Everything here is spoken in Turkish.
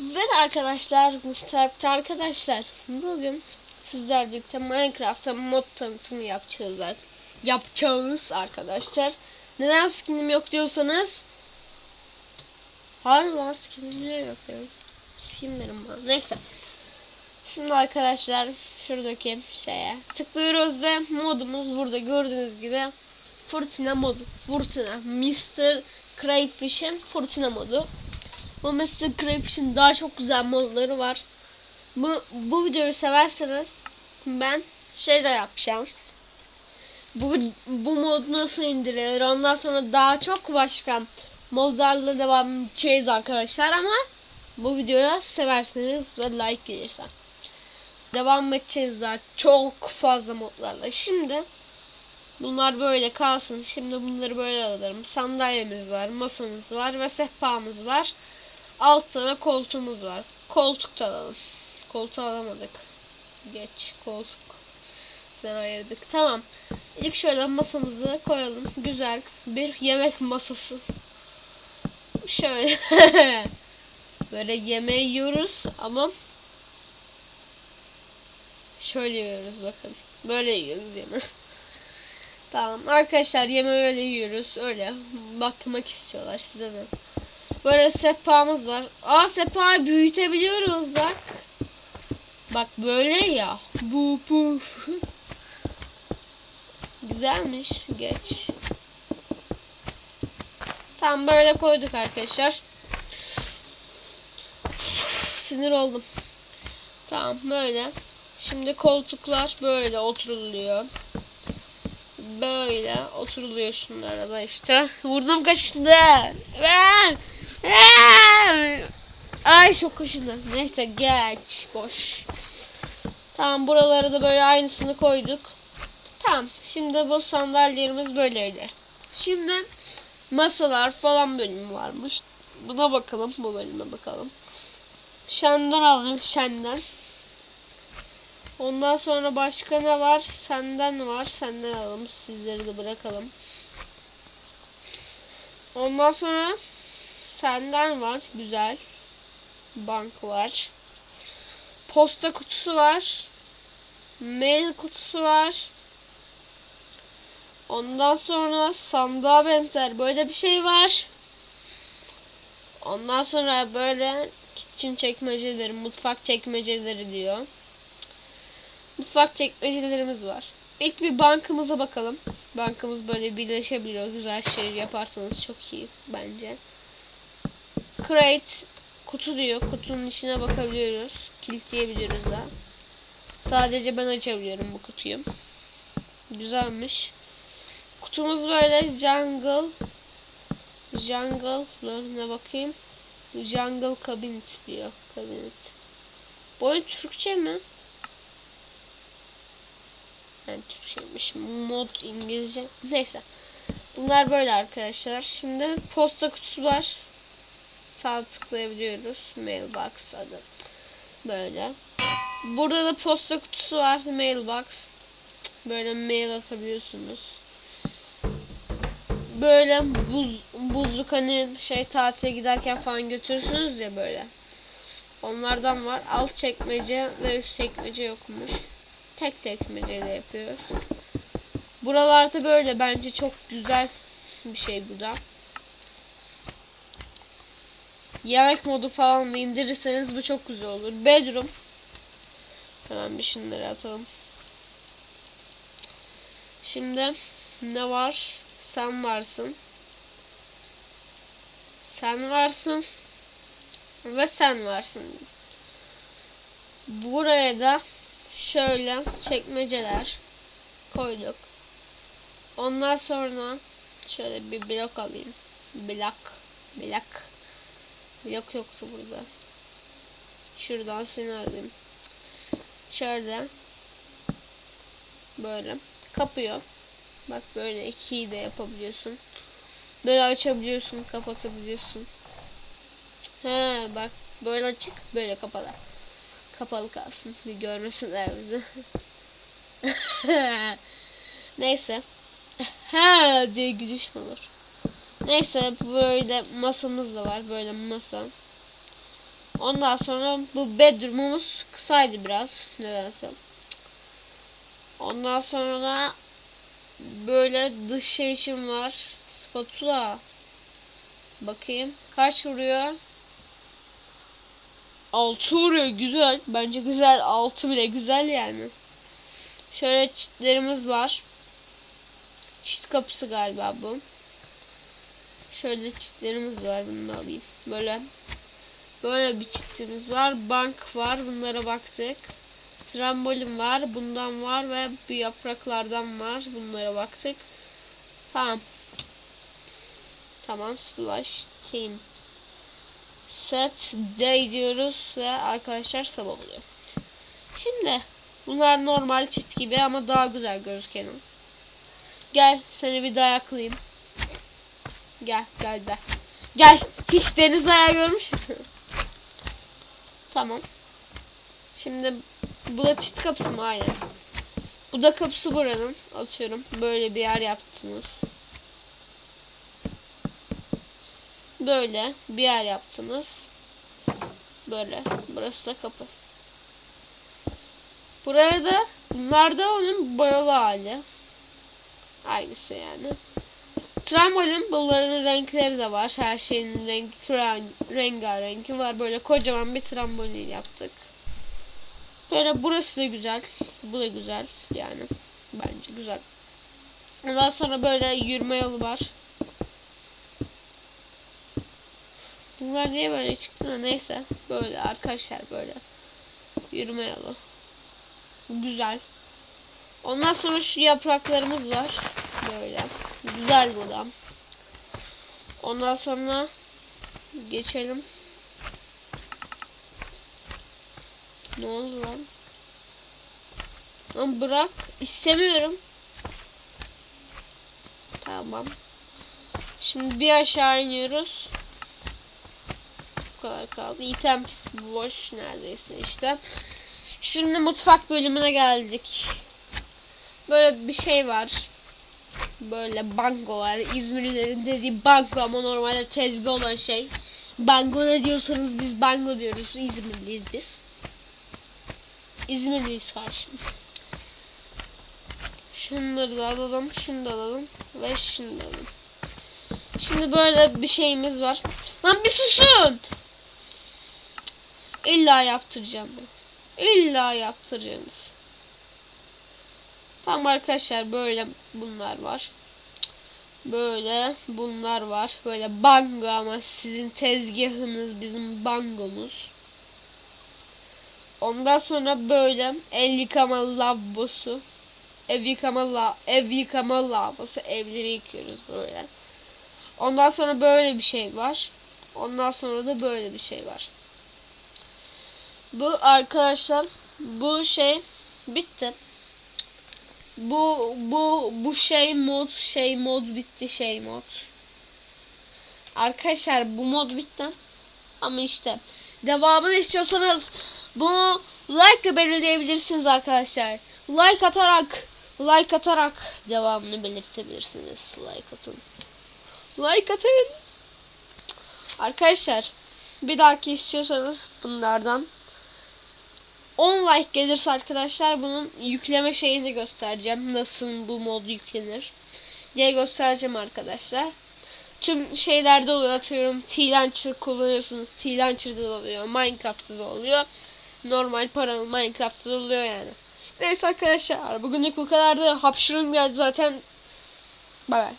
Evet arkadaşlar, Mustafa arkadaşlar. Bugün sizler birlikte Minecraft'ta mod tanıtımı yapacağız. Yapacağız arkadaşlar. Neden skinim yok diyorsanız Harbi lan skinim niye yok ya? Skin verin bana. Neyse. Şimdi arkadaşlar şuradaki şeye tıklıyoruz ve modumuz burada gördüğünüz gibi fırtına modu. Fırtına. Mr. Crayfish'in fırtına modu. Bu Mr. Crayfish'in daha çok güzel modları var. Bu, bu videoyu severseniz ben şey de yapacağım. Bu, bu mod nasıl indirilir? Ondan sonra daha çok başka modlarla devam edeceğiz arkadaşlar ama bu videoya severseniz ve like gelirse. Devam edeceğiz daha çok fazla modlarla. Şimdi bunlar böyle kalsın. Şimdi bunları böyle alalım. Sandalyemiz var, masamız var ve sehpamız var. Altta da koltuğumuz var. Koltuk alalım. Koltuğu alamadık. Geç koltuk. Sen ayırdık. Tamam. İlk şöyle masamızı koyalım. Güzel bir yemek masası. Şöyle. Böyle yemeği yiyoruz ama şöyle yiyoruz bakın. Böyle yiyoruz yemeği. Tamam arkadaşlar yemeği öyle yiyoruz. Öyle bakmak istiyorlar size de. Böyle sehpamız var. Aa sehpayı büyütebiliyoruz bak. Bak böyle ya. Bu bu. Güzelmiş. Geç. Tamam böyle koyduk arkadaşlar. Sinir oldum. Tamam böyle. Şimdi koltuklar böyle oturuluyor. Böyle oturuluyor şunlara da işte. Vurdum kaşındı. Ver. Ay çok kaşındı. Neyse geç. Boş. Tamam buralara da böyle aynısını koyduk. Tamam. Şimdi bu sandalyelerimiz böyleydi. Şimdi masalar falan bölümü varmış. Buna bakalım. Bu bölüme bakalım. Şenden alalım. Şenden. Ondan sonra başka ne var? Senden var. Senden alalım. Sizleri de bırakalım. Ondan sonra senden var. Güzel. Bank var. Posta kutusu var. Mail kutusu var. Ondan sonra sandığa benzer böyle bir şey var. Ondan sonra böyle kitchen çekmeceleri, mutfak çekmeceleri diyor. Mutfak çekmecelerimiz var. İlk bir bankımıza bakalım. Bankamız böyle birleşebiliyor. Güzel şey yaparsanız çok iyi bence. Crate kutu diyor. Kutunun içine bakabiliyoruz. Kilitleyebiliyoruz da. Sadece ben açabiliyorum bu kutuyu. Güzelmiş. Kutumuz böyle jungle jungle ne bakayım. Jungle cabinet diyor. Cabinet. Bu oyun Türkçe mi? Yani Türkçeymiş. Mod İngilizce. Neyse. Bunlar böyle arkadaşlar. Şimdi posta kutusu var. Sağ tıklayabiliyoruz. Mailbox adı. Böyle. Burada da posta kutusu var. Mailbox. Böyle mail atabiliyorsunuz. Böyle buz, buzluk hani şey tatile giderken falan götürürsünüz ya böyle. Onlardan var. Alt çekmece ve üst çekmece yokmuş. Tek çekmeceyle yapıyoruz. Buralarda böyle bence çok güzel bir şey bu da. Yemek modu falan da indirirseniz bu çok güzel olur. Bedroom. Hemen bir şunları atalım. Şimdi ne var? Sen varsın. Sen varsın. Ve sen varsın. Buraya da şöyle çekmeceler koyduk. Ondan sonra şöyle bir blok alayım. Blok. Blok. Blok yoktu burada. Şuradan seni alayım. Şöyle. Böyle. Kapıyor. Bak böyle ikiyi de yapabiliyorsun. Böyle açabiliyorsun, kapatabiliyorsun. He bak böyle açık, böyle kapalı. Kapalı kalsın. Bir görmesinler bizi. Neyse. Ha diye gülüş olur? Neyse böyle masamız da var. Böyle masa. Ondan sonra bu bedroom'umuz kısaydı biraz nedense. Ondan sonra böyle dış şey için var. Spatula. Bakayım. Kaç vuruyor? 6 vuruyor. Güzel. Bence güzel. 6 bile güzel yani. Şöyle çitlerimiz var. Çit kapısı galiba bu. Şöyle çitlerimiz var. Bunu da alayım. Böyle böyle bir çitimiz var. Bank var. Bunlara baktık. Trambolin var. Bundan var ve bu yapraklardan var. Bunlara baktık. Tamam. Tamam. Slash team. Set day diyoruz ve arkadaşlar sabah oluyor. Şimdi bunlar normal çit gibi ama daha güzel gözüken. Gel seni bir dayaklayayım. Gel gel de. Gel. Hiç deniz ayağı görmüş tamam. Şimdi bu da çit kapısı mı? Aynen. Bu da kapısı buranın. Atıyorum. Böyle bir yer yaptınız. Böyle bir yer yaptınız. Böyle. Burası da kapı. Buraya da bunlar da onun boyalı hali. Aynısı yani. Trambolin bunların renkleri de var. Her şeyin rengi ren- rengarenki var. Böyle kocaman bir trambolin yaptık. Böyle burası da güzel. Bu da güzel. Yani bence güzel. Ondan sonra böyle yürüme yolu var. Bunlar niye böyle çıktı da neyse. Böyle arkadaşlar böyle. Yürüme yolu. Güzel. Ondan sonra şu yapraklarımız var. Böyle. Güzel bu da. Ondan sonra geçelim. Ne oldu lan? Lan bırak. istemiyorum. Tamam. Şimdi bir aşağı iniyoruz. Bu kadar kaldı. İtem boş neredeyse işte. Şimdi mutfak bölümüne geldik. Böyle bir şey var. Böyle bango var. İzmirlilerin dediği bango ama normalde tezgah olan şey. Bango ne diyorsanız biz bango diyoruz. İzmirliyiz biz. İzmirliyiz karşım. Şunları da alalım. Şunu da alalım. Ve şunu da alalım. Şimdi böyle bir şeyimiz var. Lan bir susun. İlla yaptıracağım ben. İlla yaptıracaksınız. Tamam arkadaşlar böyle bunlar var. Böyle bunlar var. Böyle bango ama sizin tezgahınız bizim bangomuz. Ondan sonra böyle el yıkama lavabosu. Ev yıkama la ev yıkama lavabosu. Evleri yıkıyoruz böyle. Ondan sonra böyle bir şey var. Ondan sonra da böyle bir şey var. Bu arkadaşlar bu şey bitti. Bu bu bu şey mod şey mod bitti şey mod. Arkadaşlar bu mod bitti. Ama işte devamını istiyorsanız bunu like belirleyebilirsiniz arkadaşlar. Like atarak like atarak devamını belirtebilirsiniz. Like atın. Like atın. Arkadaşlar bir dahaki istiyorsanız bunlardan 10 like gelirse arkadaşlar bunun yükleme şeyini göstereceğim. Nasıl bu mod yüklenir diye göstereceğim arkadaşlar. Tüm şeylerde oluyor. Atıyorum T-Launcher kullanıyorsunuz. T-Launcher'da da oluyor. Minecraft'ta da oluyor. Normal paralı Minecraft'ta da oluyor yani. Neyse arkadaşlar bugünlük bu kadar da hapşırım geldi zaten. Bay bay.